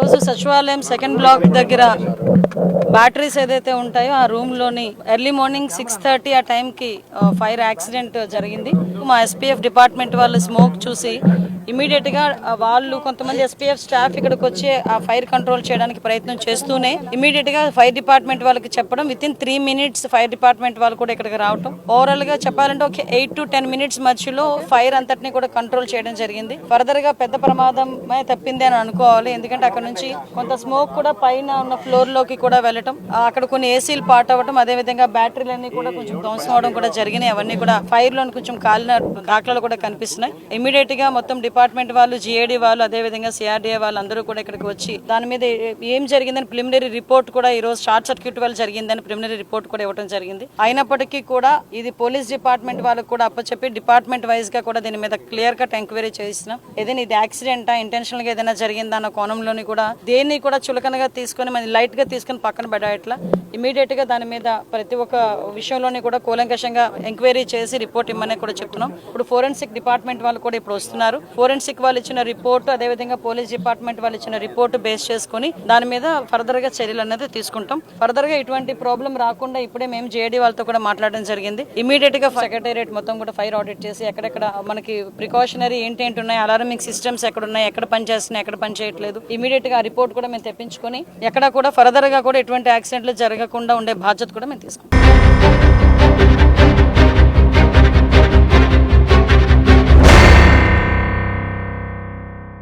రోజు సచివాలయం second black దగ్గర బ్యాటరీస్ ఏదైతే ఉంటాయో ఆ రూమ్లోని ఎర్లీ మార్నింగ్ సిక్స్ థర్టీ ఆ టైంకి ఫైర్ యాక్సిడెంట్ జరిగింది. మా ఎస్పీఎఫ్ డిపార్ట్మెంట్ వాళ్ళు స్మోక్ చూసి ఇమీడియట్గా వాళ్ళు కొంతమంది ఎస్పీఎఫ్ స్టాఫ్ ఇక్కడికి వచ్చి ఆ ఫైర్ కంట్రోల్ చేయడానికి ప్రయత్నం చేస్తూనే ఇమీడియట్గా ఫైర్ డిపార్ట్మెంట్ వాళ్ళకి చెప్పడం within three minutes fire department వాళ్ళు కూడా ఇక్కడికి రావటం. ఓవరాల్గా చెప్పాలంటే ఒక ఎయిట్ టు టెన్ మినిట్స్ మధ్యలో ఫైర్ అంతటిని కూడా కంట్రోల్ చేయడం జరిగింది. ఫర్దర్గా పెద్ద ప్రమాదమే తప్పింది అని అనుకోవాలి. ఎందుకంటే అక్కడ నుంచి కొంత స్మోక్ కూడా పైన ఉన్న ఫ్లోర్లోకి కూడా వెళ్ళటం అక్కడ కొన్ని ఏసీలు పాట్ అవ్వటం అదే విధంగా బ్యాటరీలన్నీ కూడా కొంచెం ధ్వంసం అవడం కూడా జరిగినాయి. అవన్నీ కూడా ఫైర్లోని కొంచెం కాలిన దాఖలాలు కూడా కనిపిస్తున్నాయి. ఇమీడియట్గా మొత్తం డిపార్ట్మెంట్ డిపార్ట్మెంట్ వాళ్ళు జిఏడి వాళ్ళు అదే విధంగా సిఆర్డీఏ వాళ్ళు అందరూ కూడా ఇక్కడికి వచ్చి దాని మీద ఏం జరిగిందని ప్రిలిమినరీ రిపోర్ట్ కూడా ఈ రోజు షార్ట్ సర్క్యూట్ వల్ల జరిగిందని ప్రిలిమినరీ రిపోర్ట్ కూడా ఇవ్వడం జరిగింది. అయినప్పటికీ కూడా ఇది పోలీస్ డిపార్ట్మెంట్ వాళ్ళకు కూడా అప్పచెప్పి డిపార్ట్మెంట్ వైజ్గా కూడా దీని మీద క్లియర్ కట్ ఎంక్వైరీ చేయిస్తున్నాం. ఏదైనా ఇది యాక్సిడెంటా ఇంటెన్షనల్గా ఏదైనా జరిగిందా అన్న కోణంలోని కూడా దేన్ని కూడా చులకనగా తీసుకొని మనం లైట్గా తీసుకొని పక్కన పడేట్లా ఇమీడియట్గా దాని మీద ప్రతి ఒక్క విషయంలోని కూడా కూలంకషంగా ఎంక్వైరీ చేసి రిపోర్ట్ ఇమ్మని కూడా చెప్తున్నాం. ఇప్పుడు ఫోరెన్సిక్ డిపార్ట్మెంట్ వాళ్ళు కూడా ఇప్పుడు వస్తున్నారు. ఫోరెన్సిక్ వాళ్ళు ఇచ్చిన రిపోర్ట్ అదేవిధంగా పోలీస్ డిపార్ట్మెంట్ వాళ్ళు ఇచ్చిన రిపోర్ట్ బేస్ చేసుకొని దాని మీద ఫర్దర్గా చర్యలు అనేది తీసుకుంటాం. ఫర్దర్గా ఇటువంటి ప్రాబ్లం రాకుండా ఇప్పుడే మేము జేడీ వాళ్ళతో కూడా మాట్లాడడం జరిగింది. ఇమీడియట్గా సెక్రటేరియట్ మొత్తం కూడా ఫైర్ ఆడిట్ చేసి ఎక్కడెక్కడ మనకి ప్రికాషనరీ ఏంటి ఏంటి ఉన్నాయి అలారమింగ్ సిస్టమ్స్ ఎక్కడ ఉన్నాయి ఎక్కడ పనిచేస్తున్నాయి ఎక్కడ పని చేయట్లేదు. ఇమీడియట్గా రిపోర్ట్ కూడా మేము తెప్పించుకొని ఎక్కడ కూడా ఫర్దర్గా కూడా ఎటువంటి యాక్సిడెంట్లు జరగకుండా ఉండే బాధ్యత కూడా మేము తీసుకుంటాం.